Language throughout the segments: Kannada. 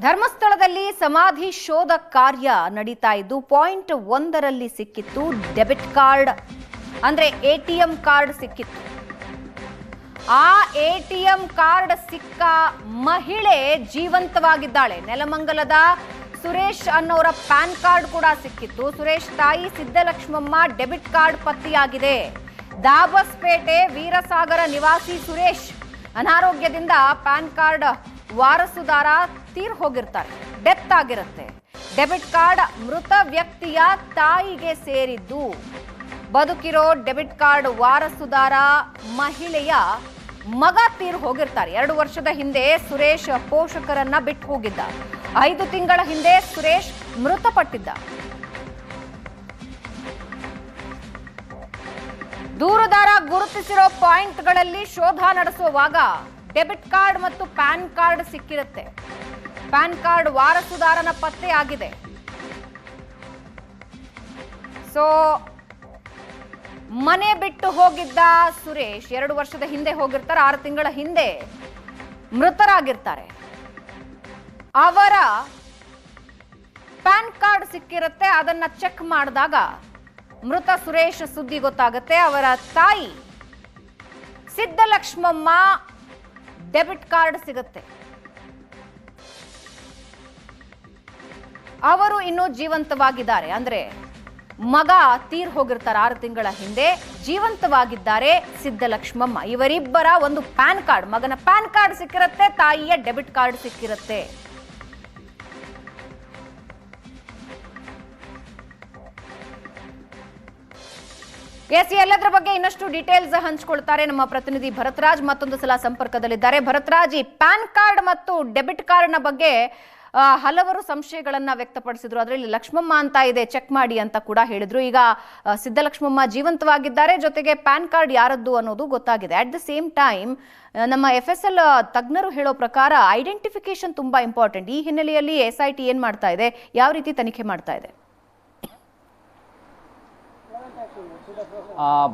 ಧರ್ಮಸ್ಥಳದಲ್ಲಿ ಸಮಾಧಿ ಶೋಧ ಕಾರ್ಯ ನಡೀತಾ ಇದ್ದು, ಪಾಯಿಂಟ್ ಒಂದರಲ್ಲಿ ಸಿಕ್ಕಿತ್ತು ಡೆಬಿಟ್ ಕಾರ್ಡ್. ಅಂದ್ರೆ ಎಟಿಎಂ ಕಾರ್ಡ್ ಸಿಕ್ಕಿತ್ತು. ಆ ಎಟಿಎಂ ಕಾರ್ಡ್ ಸಿಕ್ಕ ಮಹಿಳೆ ಜೀವಂತವಾಗಿದ್ದಾಳೆ. ನೆಲಮಂಗಲದ ಸುರೇಶ್ ಅನ್ನೋರ ಪ್ಯಾನ್ ಕಾರ್ಡ್ ಕೂಡ ಸಿಕ್ಕಿತ್ತು. ಸುರೇಶ್ ತಾಯಿ ಸಿದ್ದಲಕ್ಷ್ಮಮ್ಮ ಡೆಬಿಟ್ ಕಾರ್ಡ್ ಪತ್ತೆಯಾಗಿದೆ. ದಾಬಸ್ಪೇಟೆ ವೀರಸಾಗರ ನಿವಾಸಿ ಸುರೇಶ್ ಅನಾರೋಗ್ಯದಿಂದ ಪ್ಯಾನ್ ಕಾರ್ಡ್ ವಾರಸುದಾರ ತೀರ್ ಹೋಗಿರ್ತಾರೆ. ಡೆತ್ ಆಗಿರುತ್ತೆ. ಡೆಬಿಟ್ ಕಾರ್ಡ್ ಮೃತ ವ್ಯಕ್ತಿಯ ತಾಯಿಗೆ ಸೇರಿದ್ದು. ಬದುಕಿರೋ ಡೆಬಿಟ್ ಕಾರ್ಡ್ ವಾರಸುದಾರ ಮಹಿಳೆಯ ಮಗ ತೀರ್ ಹೋಗಿರ್ತಾರೆ. ಎರಡು ವರ್ಷದ ಹಿಂದೆ ಸುರೇಶ್ ಪೋಷಕರನ್ನ ಬಿಟ್ಟು ಹೋಗಿದ್ದ. ಐದು ತಿಂಗಳ ಹಿಂದೆ ಸುರೇಶ್ ಮೃತಪಟ್ಟಿದ್ದ. ದೂರುದಾರ ಗುರುತಿಸಿರೋ ಪಾಯಿಂಟ್ಗಳಲ್ಲಿ ಶೋಧ ನಡೆಸುವಾಗ ಡೆಬಿಟ್ ಕಾರ್ಡ್ ಮತ್ತು ಪ್ಯಾನ್ ಕಾರ್ಡ್ ಸಿಕ್ಕಿರುತ್ತೆ. ಪ್ಯಾನ್ ಕಾರ್ಡ್ ವಾರಸುದಾರನ ಪತ್ತೆ ಆಗಿದೆ. ಸೊ ಮನೆ ಬಿಟ್ಟು ಹೋಗಿದ್ದ ಸುರೇಶ್ ಎರಡು ವರ್ಷದ ಹಿಂದೆ ಹೋಗಿರ್ತಾರೆ, ಆರು ತಿಂಗಳ ಹಿಂದೆ ಮೃತರಾಗಿರ್ತಾರೆ. ಅವರ ಪ್ಯಾನ್ ಕಾರ್ಡ್ ಸಿಕ್ಕಿರುತ್ತೆ, ಅದನ್ನ ಚೆಕ್ ಮಾಡಿದಾಗ ಮೃತ ಸುರೇಶ್ ಸುದ್ದಿ ಗೊತ್ತಾಗುತ್ತೆ. ಅವರ ತಾಯಿ ಸಿದ್ದಲಕ್ಷ್ಮಮ್ಮ ಡೆಬಿಟ್ ಕಾರ್ಡ್ ಸಿಗುತ್ತೆ. ಅವರು ಇನ್ನೂ ಜೀವಂತವಾಗಿದ್ದಾರೆ. ಅಂದ್ರೆ ಮಗ ತೀರ್ ಹೋಗಿರ್ತಾರೆ ಆರು ತಿಂಗಳ ಹಿಂದೆ, ಜೀವಂತವಾಗಿದ್ದಾರೆ ಸಿದ್ದಲಕ್ಷ್ಮಮ್ಮ ಇವರಿಬ್ಬರ ಒಂದು ಪ್ಯಾನ್ ಕಾರ್ಡ್, ಮಗನ ಪ್ಯಾನ್ ಕಾರ್ಡ್ ಸಿಕ್ಕಿರುತ್ತೆ, ತಾಯಿಯ ಡೆಬಿಟ್ ಕಾರ್ಡ್ ಸಿಕ್ಕಿರುತ್ತೆ. ಎಸ್ ಎಲ್ಲದರ ಬಗ್ಗೆ ಇನ್ನಷ್ಟು ಡೀಟೇಲ್ಸ್ ಹಂಚಿಕೊಳ್ತಾರೆ ನಮ್ಮ ಪ್ರತಿನಿಧಿ ಭರತ್ರಾಜ್. ಮತ್ತೊಂದು ಸಲ ಸಂಪರ್ಕದಲ್ಲಿದ್ದಾರೆ. ಭರತ್ರಾಜ್, ಈ ಪ್ಯಾನ್ ಕಾರ್ಡ್ ಮತ್ತು ಡೆಬಿಟ್ ಕಾರ್ಡ್ನ ಬಗ್ಗೆ ಹಲವರು ಸಂಶಯಗಳನ್ನ ವ್ಯಕ್ತಪಡಿಸಿದ್ರು. ಅದರಲ್ಲಿ ಲಕ್ಷ್ಮಮ್ಮ ಅಂತ ಇದೆ, ಚೆಕ್ ಮಾಡಿ ಅಂತ ಕೂಡ ಹೇಳಿದ್ರು. ಈಗ ಸಿದ್ದಲಕ್ಷ್ಮಮ್ಮ ಜೀವಂತವಾಗಿದ್ದಾರೆ. ಜೊತೆಗೆ ಪ್ಯಾನ್ ಕಾರ್ಡ್ ಯಾರದ್ದು ಅನ್ನೋದು ಗೊತ್ತಾಗಿದೆ. ಅಟ್ ದ ಸೇಮ್ ಟೈಮ್ ನಮ್ಮ ಎಫ್ ಎಸ್ ಎಲ್ ತಜ್ಞರು ಹೇಳೋ ಪ್ರಕಾರ ಐಡೆಂಟಿಫಿಕೇಶನ್ ತುಂಬಾ ಇಂಪಾರ್ಟೆಂಟ್ ಈ ಹಿನ್ನೆಲೆಯಲ್ಲಿ ಎಸ್ ಐ ಟಿ ಏನ್ ಮಾಡ್ತಾ ಇದೆ? ಯಾವ ರೀತಿ ತನಿಖೆ ಮಾಡ್ತಾ ಇದೆ ಆ,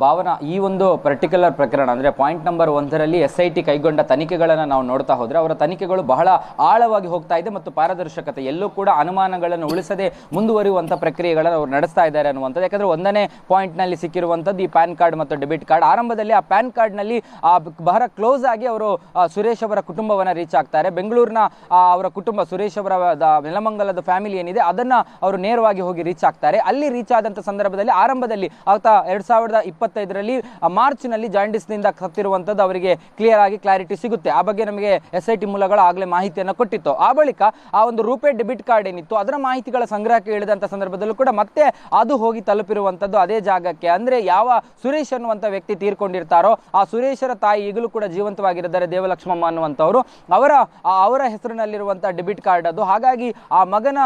ಭಾವನಾ, ಈ ಒಂದು ಪರ್ಟಿಕ್ಯುಲರ್ ಪ್ರಕರಣ ಅಂದರೆ ಪಾಯಿಂಟ್ ನಂಬರ್ ಒಂದರಲ್ಲಿ ಎಸ್ ಐ ಟಿ ಕೈಗೊಂಡ ತನಿಖೆಗಳನ್ನು ನಾವು ನೋಡ್ತಾ ಹೋದರೆ ಅವರ ತನಿಖೆಗಳು ಬಹಳ ಆಳವಾಗಿ ಹೋಗ್ತಾ ಇದೆ ಮತ್ತು ಪಾರದರ್ಶಕತೆ ಎಲ್ಲೂ ಕೂಡ ಅನುಮಾನಗಳನ್ನು ಉಳಿಸದೆ ಮುಂದುವರಿಯುವಂಥ ಪ್ರಕ್ರಿಯೆಗಳನ್ನು ಅವರು ನಡೆಸ್ತಾ ಇದ್ದಾರೆ ಅನ್ನುವಂಥದ್ದು. ಯಾಕಂದರೆ ಒಂದನೇ ಪಾಯಿಂಟ್ನಲ್ಲಿ ಸಿಕ್ಕಿರುವಂಥದ್ದು ಈ ಪ್ಯಾನ್ ಕಾರ್ಡ್ ಮತ್ತು ಡೆಬಿಟ್ ಕಾರ್ಡ್. ಆರಂಭದಲ್ಲಿ ಆ ಪ್ಯಾನ್ ಕಾರ್ಡ್ನಲ್ಲಿ ಬಹಳ ಕ್ಲೋಸ್ ಆಗಿ ಅವರು ಸುರೇಶ್ ಅವರ ಕುಟುಂಬವನ್ನು ರೀಚ್ ಆಗ್ತಾರೆ. ಬೆಂಗಳೂರಿನ ಅವರ ಕುಟುಂಬ ಸುರೇಶ್ ಅವರ ನೆಲಮಂಗಲದ ಫ್ಯಾಮಿಲಿ ಏನಿದೆ, ಅದನ್ನ ಅವರು ನೇರವಾಗಿ ಹೋಗಿ ರೀಚ್ ಆಗ್ತಾರೆ. ಅಲ್ಲಿ ರೀಚ್ ಆದಂಥ ಸಂದರ್ಭದಲ್ಲಿ ಆರಂಭದಲ್ಲಿ ಆತ ಎರಡ್ ಸಾವಿರದ ಇಪ್ಪತ್ತೈದರಲ್ಲಿ ಮಾರ್ಚ್ನಲ್ಲಿ ಜಾಂಡಿಸ್ನಿಂದ ಸತ್ತಿರುವಂಥದ್ದು ಅವರಿಗೆ ಕ್ಲಿಯರ್ ಆಗಿ ಕ್ಲಾರಿಟಿ ಸಿಗುತ್ತೆ. ಆ ಬಗ್ಗೆ ನಮಗೆ ಎಸ್ ಐ ಟಿ ಮೂಲಗಳು ಆಗಲೇ ಮಾಹಿತಿಯನ್ನು ಕೊಟ್ಟಿತ್ತು. ಆ ಬಳಿಕ ಆ ಒಂದು ರೂಪೇ ಡೆಬಿಟ್ ಕಾರ್ಡ್ ಏನಿತ್ತು, ಅದರ ಮಾಹಿತಿಗಳ ಸಂಗ್ರಹಕ್ಕೆ ಇಳಿದಂಥ ಸಂದರ್ಭದಲ್ಲೂ ಕೂಡ ಮತ್ತೆ ಅದು ಹೋಗಿ ತಲುಪಿರುವಂಥದ್ದು ಅದೇ ಜಾಗಕ್ಕೆ. ಅಂದ್ರೆ ಯಾವ ಸುರೇಶ್ ಅನ್ನುವಂಥ ವ್ಯಕ್ತಿ ತೀರ್ಕೊಂಡಿರ್ತಾರೋ, ಆ ಸುರೇಶರ ತಾಯಿ ಈಗಲೂ ಕೂಡ ಜೀವಂತವಾಗಿರಿದ್ದಾರೆ ದೇವಲಕ್ಷ್ಮಮ್ಮ ಅನ್ನುವಂಥವರು. ಅವರ ಅವರ ಹೆಸರಿನಲ್ಲಿರುವಂಥ ಡೆಬಿಟ್ ಕಾರ್ಡ್ ಅದು. ಹಾಗಾಗಿ ಆ ಮಗನ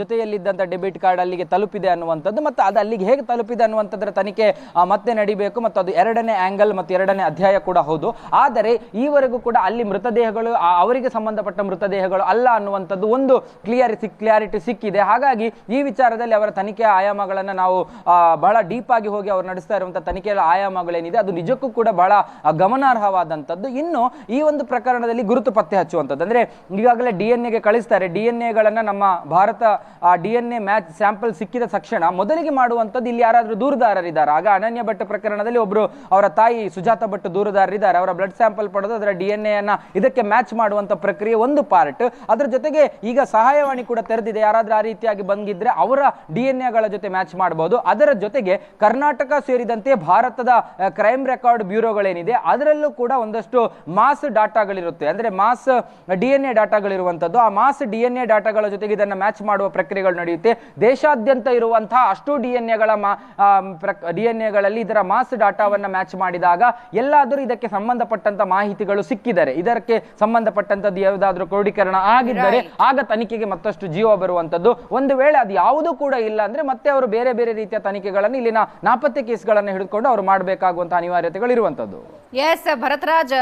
ಜೊತೆಯಲ್ಲಿದ್ದಂಥ ಡೆಬಿಟ್ ಕಾರ್ಡ್ ಅಲ್ಲಿಗೆ ತಲುಪಿದೆ ಅನ್ನುವಂಥದ್ದು, ಮತ್ತು ಅದು ಅಲ್ಲಿಗೆ ಹೇಗೆ ತಲುಪಿದೆ ಅನ್ನುವಂಥದ್ರ ತನಿಖೆ ಆ, ಮತ್ತೆ ನಡಿಬೇಕು ಮತ್ತು ಅದು ಎರಡನೇ ಆಂಗಲ್ ಮತ್ತು ಎರಡನೇ ಅಧ್ಯಾಯ ಕೂಡ ಹೌದು. ಆದರೆ ಈವರೆಗೂ ಕೂಡ ಅಲ್ಲಿ ಮೃತದೇಹಗಳು ಅವರಿಗೆ ಸಂಬಂಧಪಟ್ಟ ಮೃತದೇಹಗಳು ಅಲ್ಲ ಅನ್ನುವಂಥದ್ದು ಒಂದು ಕ್ಲಿಯರ್ ಕ್ಲಿಯಾರಿಟಿ ಸಿಕ್ಕಿದೆ. ಹಾಗಾಗಿ ಈ ವಿಚಾರದಲ್ಲಿ ಅವರ ತನಿಖೆಯ ಆಯಾಮಗಳನ್ನು ನಾವು ಬಹಳ ಡೀಪ್ ಆಗಿ ಹೋಗಿ ಅವರು ನಡೆಸ್ತಾ ಇರುವಂಥ ತನಿಖೆಯ ಆಯಾಮಗಳೇನಿದೆ ಅದು ನಿಜಕ್ಕೂ ಕೂಡ ಬಹಳ ಗಮನಾರ್ಹವಾದಂಥದ್ದು. ಇನ್ನು ಈ ಒಂದು ಪ್ರಕರಣದಲ್ಲಿ ಗುರುತು ಪತ್ತೆ ಹಚ್ಚುವಂಥದ್ದು. ಅಂದ್ರೆ ಈಗಾಗಲೇ ಡಿ ಎನ್ ಎಗೆ ಕಳಿಸ್ತಾರೆ. ಡಿ ಎನ್ ಎಗಳನ್ನ ನಮ್ಮ Bharata D N A match sample ಸಿಕ್ಕಿದ ತಕ್ಷಣ ಮೊದಲಿಗೆ ಮಾಡುವಂಥದ್ದು ಇಲ್ಲಿ ಯಾರಾದರೂ ದೂರುದಾರರಿದ್ದಾರೆ. ಆಗ ಅನನ್ಯ ಭಟ್ ಪ್ರಕರಣದಲ್ಲಿ ಒಬ್ರು ಅವರ ತಾಯಿ ಸುಜಾತ ಭಟ್ ದೂರದಾರರಿದ್ದಾರೆ ಅವರ ಬ್ಲಡ್ ಸ್ಯಾಂಪಲ್ ಪಡೆದು ಅದರ ಡಿ ಎನ್ ಎನ್ನ ಇದಕ್ಕೆ ಮ್ಯಾಚ್ ಮಾಡುವಂತ ಪ್ರಕ್ರಿಯೆ ಒಂದು ಪಾರ್ಟ್ ಅದರ ಜೊತೆಗೆ ಈಗ ಸಹಾಯವಾಣಿ ಕೂಡ ತೆರೆದಿದೆ. ಯಾರಾದರೂ ಆ ರೀತಿಯಾಗಿ ಬಂದಿದ್ರೆ ಅವರ ಡಿ ಎನ್ ಎಗಳ ಜೊತೆ ಮ್ಯಾಚ್ ಮಾಡಬಹುದು ಅದರ ಜೊತೆಗೆ ಕರ್ನಾಟಕ ಸೇರಿದಂತೆ ಭಾರತದ ಕ್ರೈಮ್ ರೆಕಾರ್ಡ್ ಬ್ಯೂರೋಗಳೇನಿದೆ, ಅದರಲ್ಲೂ ಕೂಡ ಒಂದಷ್ಟು ಮಾಸ್ ಡಾಟಾಗಳಿರುತ್ತೆ. ಅಂದ್ರೆ ಮಾಸ್ ಡಿ ಎನ್ ಎ ಡಾಟಾಗಳಿರುವಂಥದ್ದು. ಆ ಮಾಸ್ ಡಿ ಎನ್ ಎ ಡಾಟಾಗಳ ಜೊತೆಗೆ ಇದನ್ನು ಮ್ಯಾಚ್ ಮಾಡುವ ಪ್ರಕ್ರಿಯೆಗಳು ನಡೆಯುತ್ತೆ. ದೇಶಾದ್ಯಂತ ಇರುವಂತಹ ಅಷ್ಟು ಡಿ ಎನ್ ಎಗಳ ಡಿ ಎನ್ ಎಗಳಲ್ಲಿ ಇದರ ಮಾಸ್ ಡಾಟಾವನ್ನು ಮ್ಯಾಚ್ ಮಾಡಿದಾಗ ಎಲ್ಲಾದರೂ ಇದಕ್ಕೆ ಸಂಬಂಧಪಟ್ಟಂತ ಮಾಹಿತಿಗಳು ಸಿಕ್ಕಿದರೆ ಇದಕ್ಕೆ ಸಂಬಂಧಪಟ್ಟಂತದ್ದು ಯಾವುದಾದ್ರೂ ಕ್ರೋಢೀಕರಣ ಆಗಿದ್ದರೆ ಆಗ ತನಿಖೆಗೆ ಮತ್ತಷ್ಟು ಜೀವ ಬರುವಂತದ್ದು ಒಂದು ವೇಳೆ ಅದು ಯಾವುದೂ ಕೂಡ ಇಲ್ಲ ಅಂದ್ರೆ ಮತ್ತೆ ಅವರು ಬೇರೆ ಬೇರೆ ರೀತಿಯ ತನಿಖೆಗಳನ್ನು ಇಲ್ಲಿನ ನಾಪತ್ತೆ ಕೇಸ್ಗಳನ್ನು ಹಿಡಿದುಕೊಂಡು ಅವರು ಮಾಡಬೇಕಾಗುವಂತಹ ಅನಿವಾರ್ಯತೆಗಳು ಇರುವಂತದ್ದು ಎಸ್ ಭರತರಾಜ್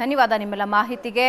ಧನ್ಯವಾದ ನಿಮ್ಮೆಲ್ಲ ಮಾಹಿತಿಗೆ.